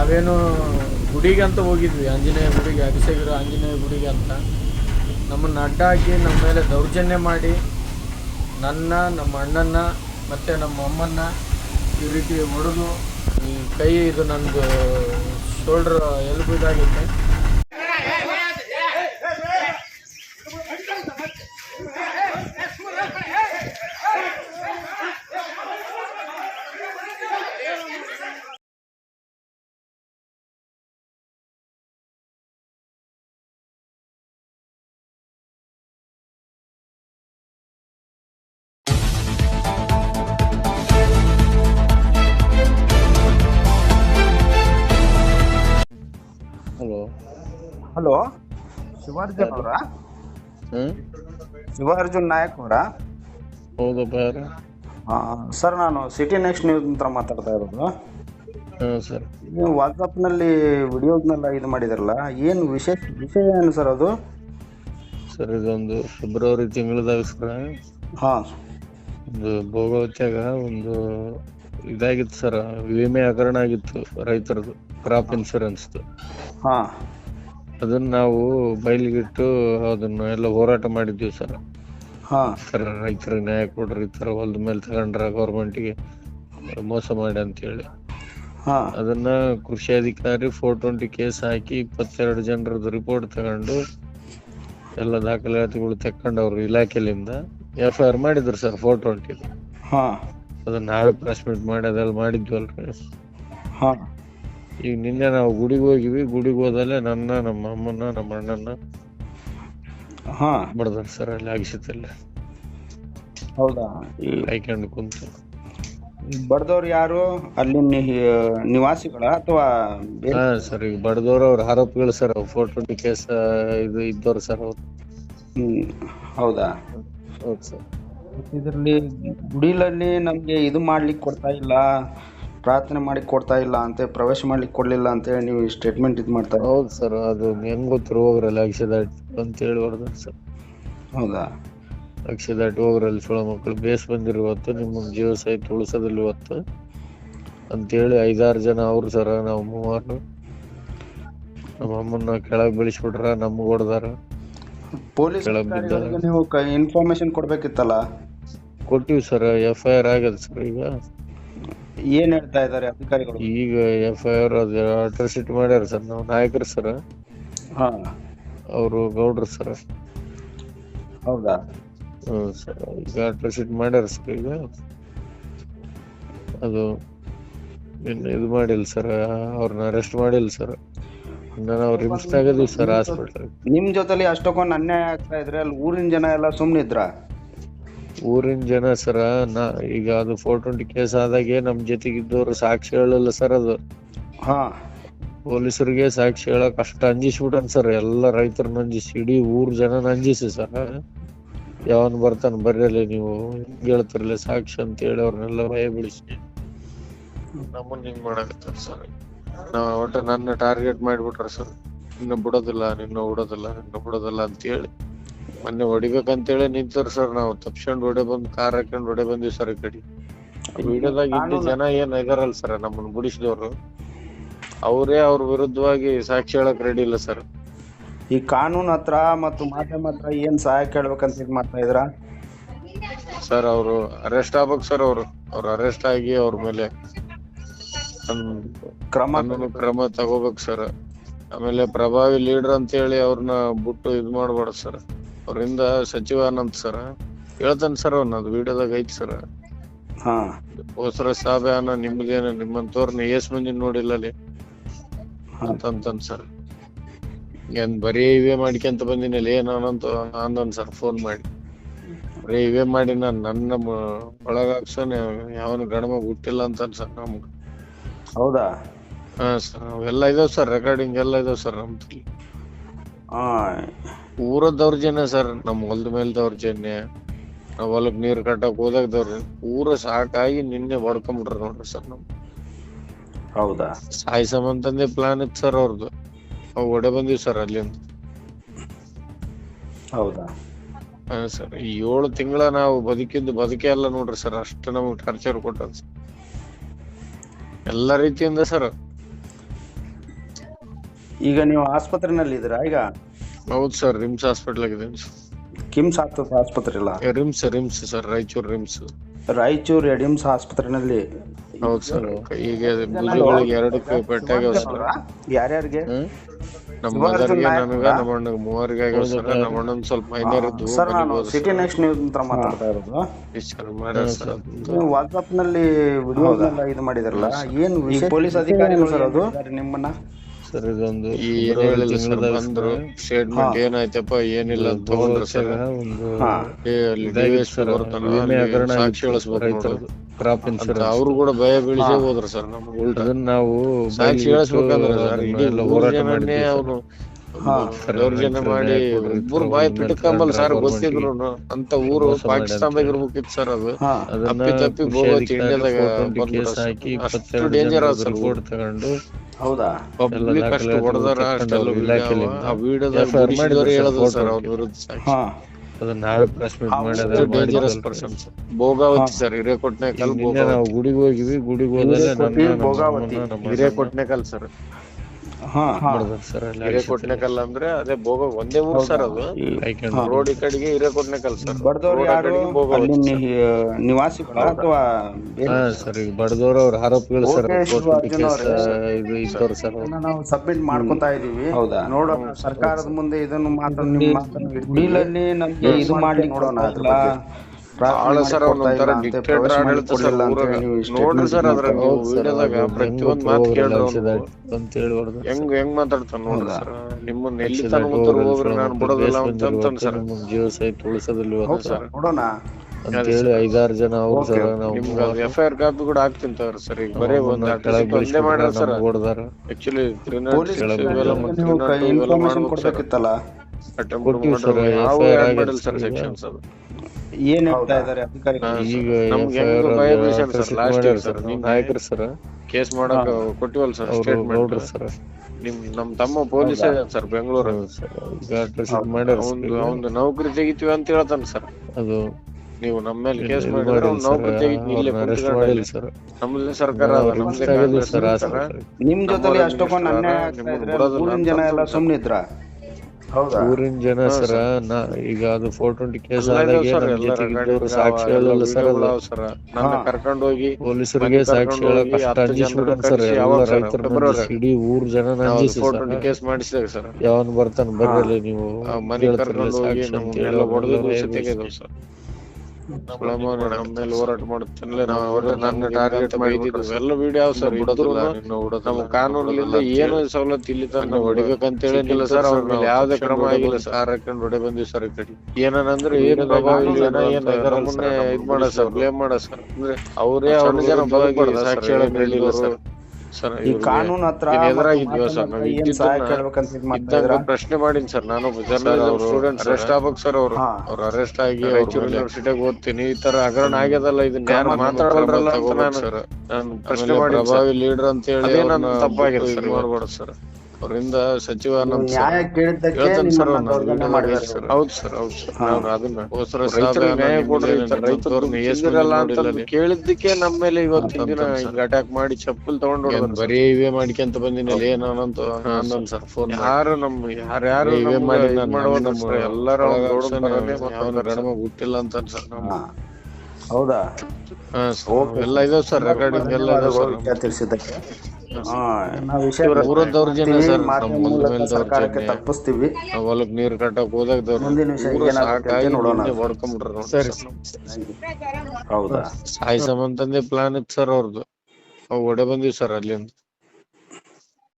ನಾವೇನು ಗುಡಿಗೆ ಅಂತ ಹೋಗಿದ್ವಿ. ಆಂಜನೇಯ ಗುಡಿಗೆ ಅಭಿಷೇಕ ಆಂಜನೇಯ ಗುಡಿಗೆ ಅಂತ. ನಮ್ಮನ್ನು ಅಡ್ಡ ಹಾಕಿ ನಮ್ಮ ಮೇಲೆ ದೌರ್ಜನ್ಯ ಮಾಡಿ ನನ್ನ, ನಮ್ಮ ಅಣ್ಣನ್ನ ಮತ್ತು ನಮ್ಮ ಅಮ್ಮನ್ನ ಈ ರೀತಿ ಹೊಡೆದು ಈ ಕೈ ಇದು ನನ್ನದು ಶೋಲ್ಡ್ರ್ ಎಲ್ಬು ಇದಾಗೈತೆ. ಹಲೋ ಶಿವಾರ್ಜುನ್ ಅವರಾ? ಹ್ಮ್? ಶಿವಾರ್ಜುನ್ ನಾಯಕ್ ಅವರಾ? ಹೌದಪ್ಪ ಯಾರು ಸರ್ ನಾನು ಸಿಟಿ ನೆಕ್ಸ್ಟ್ ನ್ಯೂಸ್ ಅಂತ ಮಾತಾಡ್ತಾ ಇರೋದು. ಹ್ಞೂ ಸರ್. ನೀವು ವಾಟ್ಸಪ್ನಲ್ಲಿ ವಿಡಿಯೋಸ್ನೆಲ್ಲ ಇದು ಮಾಡಿದಾರಲ್ಲ ಏನು ವಿಶೇಷ ವಿಷಯ ಏನು ಸರ್ ಅದು? ಸರ್ ಇದೊಂದು ಫೆಬ್ರವರಿ ತಿಂಗಳದಾಗ ಸರ್ ಹಾಂ. ಒಂದು ಭೋಗವತ್ಯಾಗ ಒಂದು ಇದಾಗಿತ್ತು ಸರ್ ವಿಮೆ ಹಗರಣ ಆಗಿತ್ತು ರೈತರದು ಕ್ರಾಪ್ ಇನ್ಶೂರೆನ್ಸ್ದು ಹಾಂ. ಅದನ್ನ ನಾವು ಬಯಲಿಗಿಟ್ಟು ಅದನ್ನ ಎಲ್ಲ ಹೋರಾಟ ಮಾಡಿದ್ವಿ ಸರ್. ಹಾಂ. ಸರ್ ರೈತರಿಗೆ ನ್ಯಾಯ ಕೊಡ್ರಿ ಈ ಥರ ಹೊಲದ ಮೇಲೆ ತಗೊಂಡ್ರ ಗೌರ್ಮೆಂಟಿಗೆ ಮೋಸ ಮಾಡಿ ಅಂತೇಳಿ. ಹಾಂ. ಅದನ್ನ ಕೃಷಿ ಅಧಿಕಾರಿ ಫೋರ್ ಟ್ವೆಂಟಿ ಕೇಸ್ ಹಾಕಿ ಇಪ್ಪತ್ತೆರಡು ಜನರದ್ದು ರಿಪೋರ್ಟ್ ತಗೊಂಡು ಎಲ್ಲ ದಾಖಲಾತಿಗಳು ತಕ್ಕೊಂಡು ಅವ್ರ ಇಲಾಖೆಲಿಂದ ಎಫ್ ಐ ಆರ್ ಮಾಡಿದ್ರು ಸರ್ ಫೋರ್ ಟ್ವೆಂಟಿ ಹಾಂ. ಅದನ್ನ ನಾವೇ ಪ್ರೆಸ್ ಮೀಟ್ ಮಾಡಿ ಅದೆಲ್ಲ ಮಾಡಿದ್ವಲ್ರಿ ಹಾಂ. ಈಗ ನಿನ್ನೆ ನಾವು ಗುಡಿಗೆ ಹೋಗಿವಿ ಗುಡಿಗೆ ಹೋದಲ್ಲೇ ನನ್ನ ನಮ್ಮ ಅಮ್ಮನ ನಮ್ಮ ಅಣ್ಣನ ಹಾ. ಬಡ್ದಾರ ಸರ್ ಅಲ್ಲಿ ಅಗಿಸಿತಲ್ಲಿ ಹೌದಾ? ಕಾಯ್ಕೊಂಡು ಕುಂತು. ಬಡ್ದವ್ರು ಯಾರು? ಅಲ್ಲಿ ನಿವಾಸಿಗಳ ಅಥವಾ ಹಾ ಸರ್ ಈಗ ಬಡದವ್ರು ಅವ್ರ ಆರೋಪಿಗಳು ಸರ್ ಫೋರ್ ಟ್ವೆಂಟಿ ಕೇಸ್ ಇದು ಇದ್ದವ್ರು ಸರ್ ಅವ್ರು. ಹ್ಮ್, ಹೌದಾ? ಹೌದು ಸರ್. ಇದರಲ್ಲಿ ಗುಡಿಲಲ್ಲಿ ನಮ್ಗೆ ಇದು ಮಾಡ್ಲಿಕ್ಕೆ ಕೊಡ್ತಾ ಇಲ್ಲ. ಪ್ರಾರ್ಥನೆ ಮಾಡಿ ಕೊಡ್ತಾ ಇಲ್ಲ ಅಂತ ಪ್ರವೇಶ ಮಾಡ್ಲಿಕ್ಕೆ ಕೊಡ್ಲಿಲ್ಲ ಅಂತೇಳಿ ನೀವು ಸ್ಟೇಟ್ಮೆಂಟ್ ಇದು ಮಾಡ್ತಾರೆ ಹೌದು ಸರ್ ಅದು ಹೆಂಗ್ ಗೊತ್ತಿರೋ ಹೋಗ್ರಲ್ಲ ಅಕ್ಷದಾಟ್ ದಾಟಿ ಅಂತ ಹೇಳಿ ಹೊಡೆದ ಸರ್. ಹೌದಾ? ಅಕ್ಷದಾಟ್ ದಾಟಿ ಹೋಗ್ರಲ್ಲಿ ಸುಳ ಮಕ್ಕಳು ಬೇಸ್ ಬಂದಿರು ಹೊತ್ತು ನಿಮ್ಮ ಜೀವ ಸಹಿತ ಉಳಿಸೋದಿಲ್ಲ ಇವತ್ತು ಅಂತೇಳಿ ಐದಾರು ಜನ ಅವ್ರು ಸರ ನಾವು ಮೂವರು. ನಮ್ಮ ಅಮ್ಮನ್ನ ಕೆಳಗೆ ಬೆಳೆಸ್ಬಿಟ್ರ ನಮ್ಗೆ ಹೊಡೆದಾರ ಪೊಲೀಸ್ ನೀವು ಇನ್ಫಾರ್ಮೇಶನ್ ಕೊಡ್ಬೇಕಿತ್ತಲ್ಲ? ಕೊಟ್ಟಿವಿ ಸರ್ ಎಫ್ ಐ ಆರ್ ಆಗ್ಯದ ಸರ್ ಈಗ. ಏನ್ ಹೇಳ್ತಾ ಇದ್ದಾರೆ ಅಧಿಕಾರಿಗಳು? ಈಗ ಎಫ್ ಐ ಆರ್ ಅದು ಮಾಡ್ಯಾರ ಸರ್ ನಾವು ನಾಯಕರು ಸರ್. ಹಾ. ಅವರು ಗೌಡ್ರು ಸರ್. ಹೌದಾ? ಸರ್ ಈಗ ಅಟ್ರಾಸಿಟಿ ಮಾಡ್ಯಾರ ಸರ್ ಈಗ. ಅದು ಇನ್ನು ಇದು ಮಾಡಿಲ್ಲ ಸರ್ ಅವ್ರನ್ನ ಅರೆಸ್ಟ್ ಮಾಡಿಲ್ಲ ಸರ್. ನಾನು ಅವ್ರು ಸರ್ ಹಾಸ್ಪಿಟಲ್ ನಿಮ್ ಜೊತೆಲಿ ಅಷ್ಟೊಂದ್ ಅನ್ಯಾಯ ಆಗ್ತಾ ಇದ್ರೆ ಅಲ್ಲಿ ಊರಿನ ಜನ ಎಲ್ಲ ಸುಮ್ನಿದ್ರ? ಊರಿನ ಜನ ಸರ ನಾ ಈಗ ಅದು ಫೋರ್ ಟ್ವೆಂಟಿ ಕೇಸ್ ಆದಾಗೆ ನಮ್ಮ ಜೊತೆಗಿದ್ದವರು ಸಾಕ್ಷಿ ಹೇಳಲ್ಲ ಸರ್ ಅದು. ಹಾ. ಪೊಲೀಸರಿಗೆ ಸಾಕ್ಷಿ ಹೇಳಕ್ ಅಷ್ಟು ಅಂಜಿಸ್ಬಿಟ್ಟನ್ ಸರ್ ಎಲ್ಲ ರೈತರನ್ನ ಅಂಜಿಸಿ ಇಡೀ ಊರ್ ಜನ ಅಂಜಿಸಿ ಸರ್. ಯಾವನ್ ಬರ್ತಾನ ಬರ್ರಲ್ಲಿ ನೀವು ಹಿಂಗ್ ಹೇಳ್ತಿರಲ್ಲ ಸಾಕ್ಷಿ ಅಂತ ಹೇಳಿ ಅವ್ರನ್ನೆಲ್ಲ ಭಯ ಬಿಡಿಸಿ ನಮ್ಮನ್ನ ಹಿಂಗ್ ಮಾಡಕತ್ತಾರ ಸರ್. ನಾವ್ ಒಟ್ಟ ನನ್ನ ಟಾರ್ಗೆಟ್ ಮಾಡ್ಬಿಟ್ರ ಸರ್ ನಿನ್ನ ಬಿಡೋದಿಲ್ಲ ನಿನ್ನ ಬಿಡೋದಿಲ್ಲ ನಿನ್ನ ಬಿಡೋದಿಲ್ಲ ಅಂತ ಹೇಳಿ. ಮೊನ್ನೆ ಹೊಡಿಬೇಕಂತೇಳಿ ನಿಂತರ್ ಸರ್ ನಾವು. ತಪ್ಸ್ಕೊಂಡ್ ಹೊಡೆ ಬಂದ್ ಕಾರ್ ಹಾಕೊಂಡ್ ಹೊಡೆ ಬಂದಿವಿ ಸರ್ ಈ ಕಡೆ. ವಿಡಿಯೋದಾಗ ಇದ್ದ ಜನ ಏನ್ ಇದಾರಲ್ಲ ಸರ್ ನಮ್ಮನ್ನ ಬಿಡಿಸಿದವ್ರು ಅವರೇ ಅವ್ರ ವಿರುದ್ಧವಾಗಿ ಸಾಕ್ಷಿ ಹೇಳಕ್ ರೆಡಿ ಇಲ್ಲ ಸರ್. ಈ ಕಾನೂನು ಹತ್ರ ಮತ್ತು ಮಾಧ್ಯಮ ಹತ್ರ ಏನ್ ಸಹಾಯ ಕೇಳ್ಬೇಕಂತ ಇದ್ ಮಾಡ್ತಾ ಇದ್ರ ಸರ್ ಅವರು ಅರೆಸ್ಟ್ ಆಗ್ಬೇಕು ಸರ್ ಅವರು. ಅವ್ರು ಅರೆಸ್ಟ್ ಆಗಿ ಅವ್ರ ಮೇಲೆ ಕ್ರಮ ಕ್ರಮ ತಗೋಬೇಕು ಸರ್. ಆಮೇಲೆ ಪ್ರಭಾವಿ ಲೀಡರ್ ಅಂತ ಹೇಳಿ ಅವ್ರನ್ನ ಬಿಟ್ಟು ಇದ್ ಮಾಡ್ಬಾರ್ದು ಸರ್. ಅವರಿಂದ ಸಚಿವ ಅನಂತ್ ಸರ್ ಹೇಳ್ತಾನೆ ಸರ್ ಅವ್ನ ಅದು ವಿಡಿಯೋದಾಗ ಐತಿ ಸರ್. ಹಾ. ಹೋಸರ ಸಾಬೆ ಅನ್ನ ನಿಮ್ದೇನು ನಿಮ್ಮಂತವ್ರನ್ನ ಏಸ್ ಮಂದಿ ನೋಡಿಲ್ಲ ಅಲ್ಲಿ? ಅಂತಂತನ್ ಸರ್. ಏನ್ ಬರೀ ಇವೇ ಮಾಡ್ಕೊಂತ ಬಂದಿನಿಲ್ಲ ಏನ್ ಅನಂತ ಅಂದನ್ ಸರ್ ಫೋನ್ ಮಾಡಿ. ಬರೀ ಇವೇ ಮಾಡಿ ನಾನ್ ನನ್ನ ಒಳಗಾಕ್ಸನ್ ಯಾವನ ಗಣಮ ಹುಟ್ಟಿಲ್ಲ ಅಂತನ್ ಸರ್ ನಮ್ಗ. ಹೌದಾ? ಹಾ ಸರ್ ಅವೆಲ್ಲ ಇದಾವ್ ಸರ್ ರೆಕಾರ್ಡಿಂಗ್ ಎಲ್ಲ ಇದಾವ್ ಸರ್ ನಮ್ದು ಹಾ. ಊರ ದೌರ್ಜನ್ಯ ಸರ್ ನಮ್ ಹೊಲದ ಮೇಲೆ ದೌರ್ಜನ್ಯ ನಾವ್ ಹೊಲಕ್ ನೀರ್ ಕಟ್ಟಕ್ ಹೋದಾಗ ದೌರ್ಜನ್ಯ ಊರ ಸಾಕಾಗಿ ನಿನ್ನೆ ಹೊಡ್ಕೊಂಬಿಟ್ರ ನೋಡ್ರಿ ಸರ್ ನಮ್ ಹೌದಾ? ಸಾಯಿಸಮಂತಂದೇ ಪ್ಲಾನ್ ಇತ್ತು ಸರ್ ಅವ್ರದ್ದು ಅವ್ ಒಡೆ ಬಂದಿವಿ ಸರ್ ಅಲ್ಲಿಂದ. ಹೌದಾ? ಹಾ ಸರ್ ಏಳು ತಿಂಗಳ ನಾವು ಬದುಕಿದ್ದು ಬದುಕೇ ಅಲ್ಲ ನೋಡ್ರಿ ಸರ್ ಅಷ್ಟು ನಮಗ್ ಟಾರ್ಚರ್ ಕೊಟ್ಟದ ಎಲ್ಲ ರೀತಿಯಿಂದ ಸರ್. ಈಗ ನೀವು ಆಸ್ಪತ್ರೆನಲ್ಲಿ ಇದ್ದೀರಾ ಈಗ? ಹೌದು ಸರ್ ರಿಮ್ಸ್ ಹಾಸ್ಪಿಟಲ್ ಆಗಿದೆ. ಕಿಮ್ಸ್ ಆಸ್ಪತ್ರೆ ಆಸ್ಪತ್ರೆ ಇಲ್ಲ RIMS RIMS sir Raichur RIMS Raichur ಎಡಿಮ್ಸ್ ಆಸ್ಪತ್ರೆನಲ್ಲಿ ಹೌದು ಸರ್ ಈಗ ಭುಜಗಳಿಗೆ ಎರಡಕ್ಕೆ ಪೆಟ್ಟಾಗ್ಯಾವ ಸರ್. ಯಾರ್ಯಾರಿಗೆ? ನಮ್ಮ ಮದರ್ಗೆ ನನಗ ನಮ್ಮ ಅಣ್ಣಗ ಮೂವರಿಗೆ ಆಗ್ಯಾವ ಸರ್ ನಮ್ಮ ಅಣ್ಣನ್ ಸ್ವಲ್ಪ ಮೈನರ್ ಇದ್ದು ಸರ್ ನಾನು ಸಿಟಿ ನೆಕ್ಸ್ಟ್ ನ್ಯೂಸ್ ಹತ್ರ ಮಾತಾಡ್ತಾ ಇರೋದು. ಡಿಸ್ಚಾರ್ಜ್ ಮಾಡ್ಯಾರ ಸರ್. ನೀವು ವಾಟ್ಸ್ಆಪ್ನಲ್ಲಿ ವಿಡಿಯೋ ಇದು ಮಾಡಿದ್ರಲ್ಲ ಏನು ಪೊಲೀಸ್ ಅಧಿಕಾರಿಗಳು ಸರ್ ಅದು? ನಿಮ್ಮನ್ನ? ಸರ್ ಇದೊಂದು ಈ ಏನ್ ಹೇಳಿಲ್ಲ ಸರ್ ಬಂದ್ರು ಸ್ಟೇಟ್ಮೆಂಟ್ ಏನಾಯ್ತಪ್ಪ ಏನಿಲ್ಲ ಅಂತ ತಗೊಂಡ್ರು ಸರ್. ಸಾಕ್ಷಿ ಹೇಳಿಸ್ಬೇಕು ಕ್ರಾಪ್ ಅಂತ ಇನ್ಶೂರೆನ್ಸ್ ಅವ್ರು ಕೂಡ ಭಯ ಬೀಳಿಸೇ ಹೋದ್ರು ಸರ್ ನಮ್ಗೆ ಉಲ್ಟಾ. ನಾವು ಸಾಕ್ಷಿ ಹೇಳಿಸ್ಬೇಕಂದ್ರೆ ಸರ್ ಇಡೀ ಜನನೇ. ಅವನು ದೌರ್ಜನ್ಯ ಮಾಡಿ ಇಬ್ಬರು ಬಾಯಿ ಪಿಟ್ಕಂಬಲ್ ಸರ್ ಗೊತ್ತಿದ್ರು ಅಂತ ಊರು ಪಾಕಿಸ್ತಾನದಾಗ ಇರ್ಬೇಕಿತ್ತು ಸರ್ ಅದು. ಅದನ್ನ ತಪ್ಪಿ ಗೋವಾ ಇಂಡಿಯಾದಾಗ ಅಷ್ಟು ಡೇಂಜರ್ ಆದ ಸರ್ ತಗೊಂಡು ಹೌದಾ? ಪಬ್ಲಿಕ್ ಅಷ್ಟು ದಾಖಲಾತಿ ಹೊಡೆದಾರ ತಗೊಂಡು ಅಷ್ಟೆಲ್ಲ ಆ ಹೇಳೋದು ಸರ್ ಅವ್ರ ವಿರುದ್ಧ ಭೋಗಾವತಿ ಸರ್ ಹಿರೇಕೊಟ್ನೇಕಲ್ ಗುಡಿಗೆ ಹೋಗಿವಿ ಗುಡಿಗೆ ಹೋದ್ರೆ ಭೋಗಾವತಿ. ಹಿರೇಕೊಟ್ನೇಕಲ್ ಸರ್ ಹಾ. ಮಾಡಿದ್ರು ಸರ್ ಅಲ್ಲಿ ಹಿರೇಕೊಟ್ನೇಕಲ್ ಅಂದ್ರೆ ಅದೇ ಭೋಗ ಒಂದೇ ಊರು ಸರ್ ಅದು. ರೋಡ್ ಈ ಕಡೆಗೆ ಹಿರೇಕೊಟ್ನೇಕಲ್ ಸರ್. ಬಡದವರು ಯಾರು ಅಲ್ಲಿ ನಿವಾಸಿಗಳ ಅಥವಾ ಸರ್ ಈಗ ಬಡದವ್ರು ಅವ್ರ ಆರೋಪಿಗಳು ಸರ್ ಇದು ಇದ್ದವ್ರು ಸರ್. ನಾವು ಸಬ್ಮಿಟ್ ಮಾಡ್ಕೊತಾ ಇದೀವಿ. ಹೌದಾ? ನೋಡೋಣ ಸರ್ಕಾರದ ಮುಂದೆ ಇದನ್ನು ಮಾತ್ರ ನಿಮ್ಮ ಮಾತನ್ನು ಗುಡಿಲಲ್ಲಿ ನಮ್ಗೆ ಇದು ಮಾಡ್ಲಿಕ್ಕೆ ನೋಡೋಣ ಸರ್ ಡಿಕ್ಟೇಟರ್ ಆಡಳಿತ ಸರ್ ಊರಾಗ ನೋಡ್ರಿ ನೀವು ವಿಡಿಯೋದಾಗ ಮಾತು ಕೇಳ್ರಿ. ಅಂತ ಹೆಂಗ್ ಹೆಂಗ್ ಮಾತಾಡ್ತಾನ ನೋಡ್ರಿ ಸರ್ ನಿಮ್ಮನ್ನ ಎಲ್ಲಿ ತನ ಹೋಗ್ರಿ ನಾನು ಬಿಡೋದಿಲ್ಲ ಬೇಸ್ ಅಂತ ಅಂತಾನ ಸರ್. ಜೀವ ಸಹಿತ ಉಳಿಸೋದಿಲ್ಲ ಸರ್ ನೋಡೋಣ. ಅಂತ ಹೇಳಿ ಐದಾರು ಜನ ಅವ್ರು ಸರ್ ನಾವು ನಿಮ್ಗೆ ಎಫ್ ಐ ಆರ್ ಕಾಪಿ ಕೂಡ ಹಾಕ್ತಿಂತ ತಗೋರಿ ಸರ್. ಈಗ ಬರೀ ಒಂದ್ ಕೆಳಗೆ ಅಟ್ಯಾಕ್ ಒಂದೇ ಮಾಡ್ಯಾರ ಸರ್. ಹೊಡೆದಾರ ಆಕ್ಚುಲಿ ಇನ್ಫಾರ್ಮೇಶನ್ ಕೊಡ್ಬೇಕಿತ್ತಲ್ಲ? ಕೊಟ್ಟಿವಿ ಸರ್ ಏನ್ ಹೇಳ್ತಾ ಇದಾರೆ ಅಧಿಕಾರಿಗಳು? ಈಗ ನಮ್ಗೆ ಹೆಂಗ್ ಭಯ ಬೀಳ್ಸ್ಯಾರ ಸರ್. sir, ನಾಯಕರು ಸರ್. ಕೇಸ್ ಮಾಡಕ್ ಕೊಟ್ಟಿವಲ್ ಸರ್ ಸ್ಟೇಟ್ಮೆಂಟ್ ನೋಡ್ರಿ ಸರ್. ನಿಮ್ ನಮ್ ತಮ್ಮ ಪೊಲೀಸ್ ಸರ್ ಬೆಂಗಳೂರು. ಸರ್. ಈಗ ಮಾಡ್ಯಾರ ಅವ್ನು ನೌಕರಿ ತೆಗಿತೀವಿ ಅಂತ ಹೇಳ್ತಾನೆ ಸರ್. ಅದು ನೀವು ನಮ್ಮ ಮೇಲೆ ಕೇಸ್ ಮಾಡಿದ್ರೆ ನೌಕರಿ ತೆಗಿತೀನಿ ಇಲ್ಲೇ ಮಾಡಿಲ್ಲ ಸರ್. ನಮ್ದೇ ಸರ್ಕಾರ ನಿಮ್ ಜೊತೆ ಅಷ್ಟೊಂದು ಅನ್ಯಾಯ ಆಗ್ತಾ ಇದ್ರೆ ಊರಿನ ಜನ ಎಲ್ಲ ಅಂತಾರೆ. ಊರಿನ ಜನ ಸರ ನಾ ಈಗ ಅದು ಫೋರ್ ಟ್ವೆಂಟಿ ಕೇಸ್ ಸಾಕ್ಷಿ ಹೇಳಲ್ಲ ಸರ್ ಸರ್. ನನ್ನ. ಕರ್ಕೊಂಡು ಹೋಗಿ ಪೊಲೀಸರಿಗೆ ಸಾಕ್ಷಿ ಹೇಳಕ್ ಜನರನ್ನ ಸರ್ ಎಲ್ಲ? ರೈತರ. ಇಡೀ ಊರ್ ಜನ ಅಂಜಿಸಿ ಕೇಸ್ ಮಾಡಿಸಿದಾಗ ಸರ್ ಯಾವನ್ ಬರ್ತಾನ ಬರ್ರಲ್ಲಿ ನೀವು ಮನೆ ಕರ್ಕೊಂಡು ಹೋಗಿ ಹೇಳಿ ಹೊಡೆದು ಸರ್ ಮೇಲೆ ಹೋರಾಟ ಅವ್ರ ನನ್ನ ಟಾರ್ಗೆಟ್ ಮಾಡಿದ್ದು ಎಲ್ಲ ವಿಡಿಯೋ ಸರ್? ಬಿಡೋದಿಲ್ಲ ನಮ್ಮ ಕಾನೂನಿನಿಂದ ಏನು ಸವಲತ್ತು ಇಲ್ಲಿ ತನಕ ಹೊಡಿಬೇಕಂತ ಹೇಳಿಲ್ಲ ಸರ್. ಅವ್ರ ಮೇಲೆ ಯಾವ್ದೇ ಕ್ರಮ ಆಗಿಲ್ಲ ಸರ್. ಹಾಕೊಂಡು ಹೊಡೆ ಬಂದಿವಿ ಸರ್ ಈ ಕಡೆ. ಏನಂದ್ರೆ ಏನು ಇದ್ ಮಾಡ ಸರ್ ಬ್ಲೇಮ್ ಮಾಡ ಸರ್. ಅಂದ್ರೆ ಅವರೇ ಅವ್ರ ಜನ ಬದುಕ್ಬಾರ್ದ ಸಾಕ್ಷಿ ಹೇಳಕ್ ಹೇಳಿಲ್ಲ ಸರ್. ಈ ಕಾನೂನು ಹತ್ರ? ಪ್ರಶ್ನೆ ಮಾಡೀನಿ ಸರ್ ನಾನು ಸ್ಟೂಡೆಂಟ್ ಅರೆಸ್ಟ್ ಆಗ್ಬೇಕು ಸರ್ ಅವರು. ಅವ್ರ ಅರೆಸ್ಟ್ ಆಗಿ ರಾಯಚೂರು ಯೂನಿವರ್ಸಿಟಿಗೆ ಓದ್ತೀನಿ ಈ ತರ ಹಗರಣ ಆಗ್ಯದಲ್ಲ ಇದನ್ನ ಯಾರು ನಾನು ಪ್ರಶ್ನೆ ಮಾಡಿ ಪ್ರಭಾವಿ ಲೀಡರ್ ಅಂತ ಹೇಳಿ ತಪ್ಪಾಗಿದೆ ಸರ್ ಮಾಡ್ಬಾರ್ದು ಸರ್. ಅವರಿಂದ ಸಚಿವ ನ್ಯಾಯ ಕೇಳಿದ್ದಕ್ಕೆ ಹೇಳ್ತಾನೆ ಸರ್ ನಿಮ್ಮನ್ನ ದೌರ್ಜನ್ಯ ಸರ್. ಹೌದು ಸರ್ ಹೌದು ಸರ್. ನಾನು ಅದನ್ನ ರೈತರು ಕೇಳಿದ್ದಕ್ಕೆ ನಮ್ಮ ಮೇಲೆ ಇವತ್ತಿನ ದಿನ ಹಿಂಗ್ ಅಟ್ಯಾಕ್ ಮಾಡಿ ಚಪ್ಪಲ್ ತಗೊಂಡು ಬರೀ ಇವೆ ಮಾಡ್ಕೊಂತ ಬಂದಿನಲ್ಲ ಏನಂತ ಅಂದನ್ ಸರ್. ಫೋನ್ ಯಾರು ನಮ್ ಯಾರ್ಯಾರು ಇವೇ ಮಾಡಿ ಮಾಡುವ ಸರ್ ಎಲ್ಲರೂ ಗಣಮ ಹುಟ್ಟಿಲ್ಲ ಅಂತ ಸರ್ ನಮ್ಮ ಹೌದಾ? ಹಾ ಸರ್ ಎಲ್ಲ ಇದಾವ್ ಸರ್ ರೆಕಾರ್ಡಿಂಗ್ ಎಲ್ಲ ಇದಾವ್ ಸರ್ ತಿಳಿಸಿದ್ದಕ್ಕೆ. ಊರ ದೌರ್ಜನ್ಯ ತಿಳಿಸ್ತೀವಿ, ಸರ್, ನಮ್ಮ ಹೊಲದ ಮೂಲಕ ಮೇಲೆ ಸರ್ಕಾರಕ್ಕೆ ದೌರ್ಜನ್ಯ. ತಪ್ಪಿಸ್ತೀವಿ ಹೊಲಕ್ ನೀರ್ ಕಟ್ಟಕ್ ಹೋದಾಗ ಮುಂದಿನ ವಿಷಯ ಏನಾಗುತ್ತೆ ಅಂತ ನೋಡೋಣ. ಸರಿ. ಹೌದಾ? ಸಾಯಿಸಮ್ ಅಂತಂದೇ ಪ್ಲಾನ್ ಇತ್ತು ಸರ್ ಅವ್ರದ್ದು ಅವ್ ಒಡೆ ಬಂದಿವಿ ಸರ್ ಅಲ್ಲಿಂದ.